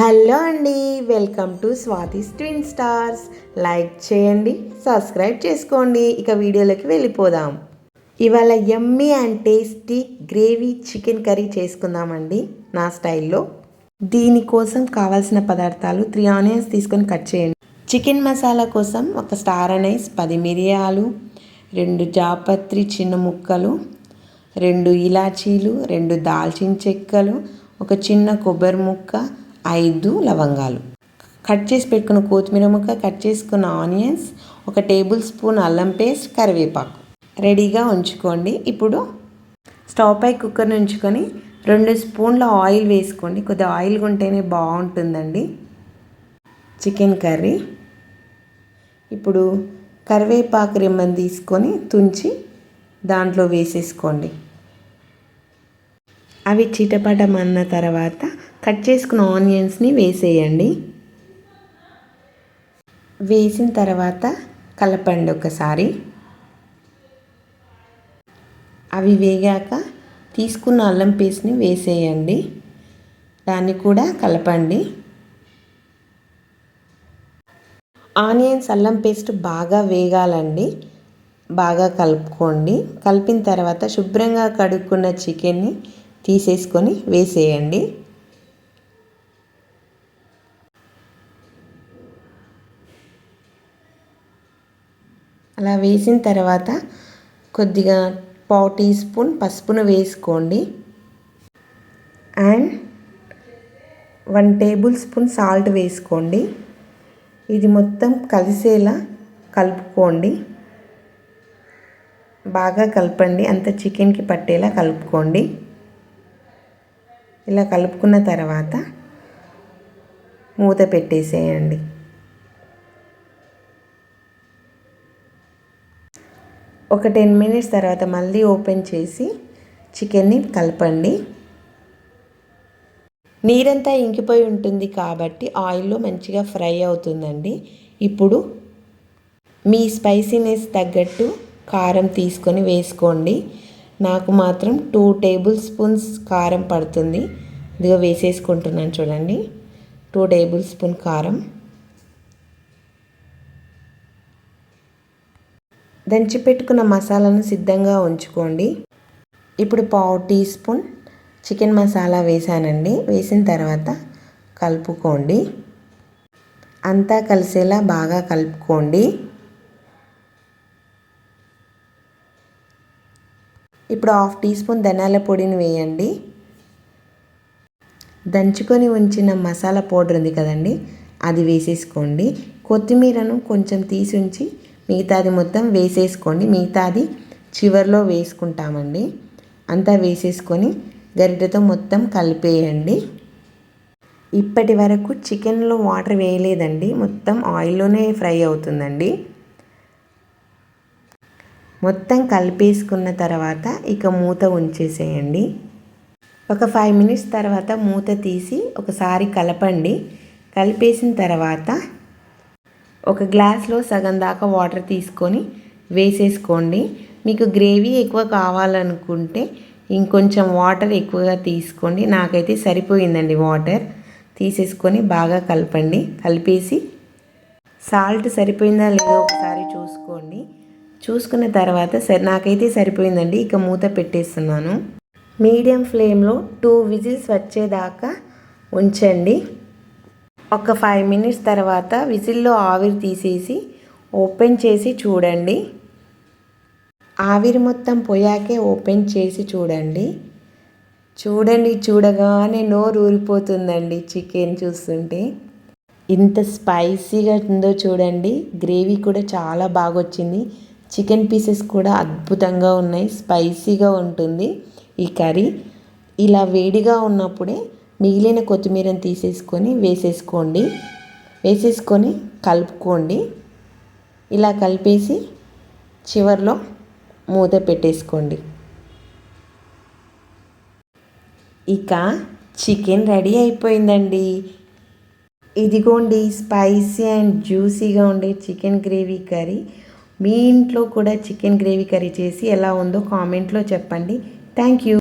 Hello అండి welcome to Swathi's twin stars like చేయండి subscribe చేసుకోండి. ఇక వీడియోలోకి వెళ్ళిపోదాం. ఇవాళ yummy and tasty gravy chicken curry చేసుకుందామండి నా స్టైల్లో. దీనికోసం కావాల్సిన పదార్థాలు త్రీ ఆనియన్స్ తీసుకొని కట్ చేయండి. చికెన్ మసాలా కోసం ఒక స్టార్ అనైస్ పది మిరియాలు రెండు జాపత్రి చిన్న ముక్కలు రెండు ఇలాచీలు రెండు దాల్చిన చెక్కలు ఒక చిన్న కొబ్బరి ముక్క ఐదు లవంగాలు. కట్ చేసి పెట్టుకున్న కొత్తిమీర ముక్క కట్ చేసుకున్న ఆనియన్స్ ఒక టేబుల్ స్పూన్ అల్లం పేస్ట్ కరివేపాకు. రెడీగా ఉంచుకోండి. ఇప్పుడు స్టవ్ పై కుక్కర్ని ఉంచుకొని రెండు స్పూన్ల ఆయిల్ వేసుకోండి. కొద్దిగా ఆయిల్ ఉంటేనే బాగుంటుందండి. Chicken curry. ఇప్పుడు కరివేపాకు రెమ్మని తీసుకొని తుంచి దాంట్లో వేసేసుకోండి. అవి చిటపటమన్న తర్వాత కట్ చేసుకున్న ఆనియన్స్ని వేసేయండి. వేసిన తర్వాత కలపండి ఒకసారి. అవి వేగాక తీసుకున్న అల్లం పేస్ట్ని వేసేయండి. దాన్ని కూడా కలపండి. ఆనియన్స్ అల్లం పేస్ట్ బాగా వేగాలండి. బాగా కలుపుకోండి. కలిపిన తర్వాత శుభ్రంగా కడుక్కున్న చికెన్ని తీసేసుకొని వేసేయండి. అలా వేసిన తర్వాత కొద్దిగా పావు టీ స్పూన్ పసుపును వేసుకోండి. And one tablespoon salt వేసుకోండి. ఇది మొత్తం కలిసేలా కలుపుకోండి. బాగా కలపండి. అంత చికెన్కి పట్టేలా కలుపుకోండి. ఇలా కలుపుకున్న తర్వాత మూత పెట్టేసేయండి. ఒక టెన్ మినిట్స్ తర్వాత మళ్ళీ ఓపెన్ చేసి చికెన్ని కలపండి. నీరంతా ఇంకిపోయి ఉంటుంది కాబట్టి ఆయిల్లో మంచిగా ఫ్రై అవుతుందండి. ఇప్పుడు మీ స్పైసీనెస్ తగ్గట్టు కారం తీసుకొని వేసుకోండి. నాకు మాత్రం టూ టేబుల్ స్పూన్స్ కారం పడుతుంది. ఇదిగో వేసేసుకుంటున్నాను చూడండి. టూ టేబుల్ స్పూన్ కారం. దంచి పెట్టుకున్న మసాలాను సిద్ధంగా ఉంచుకోండి. ఇప్పుడు పావు టీ స్పూన్ చికెన్ మసాలా వేసానండి. వేసిన తర్వాత కలుపుకోండి. అంతా కలిసేలా బాగా కలుపుకోండి. ఇప్పుడు హాఫ్ టీ స్పూన్ ధనాల పొడిని వేయండి. దంచుకొని ఉంచిన మసాలా పౌడర్ ఉంది కదండి అది వేసేసుకోండి. కొత్తిమీరను కొంచెం తీసి ఉంచి మిగతాది మొత్తం వేసేసుకోండి. మిగతాది చివరిలో వేసుకుంటామండి. అంతా వేసేసుకొని గరిటెతో మొత్తం కలిపేయండి. ఇప్పటి వరకు చికెన్లో వాటర్ వేయలేదండి. మొత్తం ఆయిల్లోనే ఫ్రై అవుతుందండి. మొత్తం కలిపేసుకున్న తర్వాత ఇక మూత ఉంచేసేయండి. ఒక ఫైవ్ మినిట్స్ తర్వాత మూత తీసి ఒకసారి కలపండి. కలిపేసిన తర్వాత ఒక గ్లాస్లో సగం దాకా వాటర్ తీసుకొని వేసేసుకోండి. మీకు గ్రేవీ ఎక్కువ కావాలనుకుంటే ఇంకొంచెం వాటర్ ఎక్కువగా తీసుకోండి. నాకైతే సరిపోయిందండి వాటర్. తీసేసుకొని బాగా కలపండి. కలిపేసి సాల్ట్ సరిపోయిందా లేదో ఒకసారి చూసుకోండి. చూసుకున్న తర్వాత సరి నాకైతే సరిపోయిందండి. ఇక మూత పెట్టేస్తున్నాను. మీడియం ఫ్లేమ్లో టూ విజిల్స్ వచ్చేదాకా ఉంచండి. ఒక ఫైవ్ మినిట్స్ తర్వాత విజిల్లో ఆవిరి తీసేసి ఓపెన్ చేసి చూడండి. ఆవిరి మొత్తం పోయాకే ఓపెన్ చేసి చూడండి. చూడండి చూడగానే నోరు ఊరిపోతుందండి చికెన్ చూస్తుంటే. ఇంత స్పైసీగా ఉందో చూడండి. గ్రేవీ కూడా చాలా బాగా వచ్చింది చికెన్ పీసెస్ కూడా అద్భుతంగా ఉన్నాయి. స్పైసీగా ఉంటుంది ఈ కర్రీ. ఇలా వేడిగా ఉన్నప్పుడే మిగిలిన కొత్తిమీరని తీసేసుకొని వేసేసుకోండి. వేసేసుకొని కలుపుకోండి. ఇలా కలిపేసి చివరిలో మూత పెట్టేసుకోండి. ఇక చికెన్ రెడీ అయిపోయిందండి. ఇదిగోండి స్పైసీ అండ్ జ్యూసీగా ఉండే చికెన్ గ్రేవీ కర్రీ. మీ ఇంట్లో కూడా చికెన్ గ్రేవీ కర్రీ చేసి ఎలా ఉందో కామెంట్లో చెప్పండి. Thank you.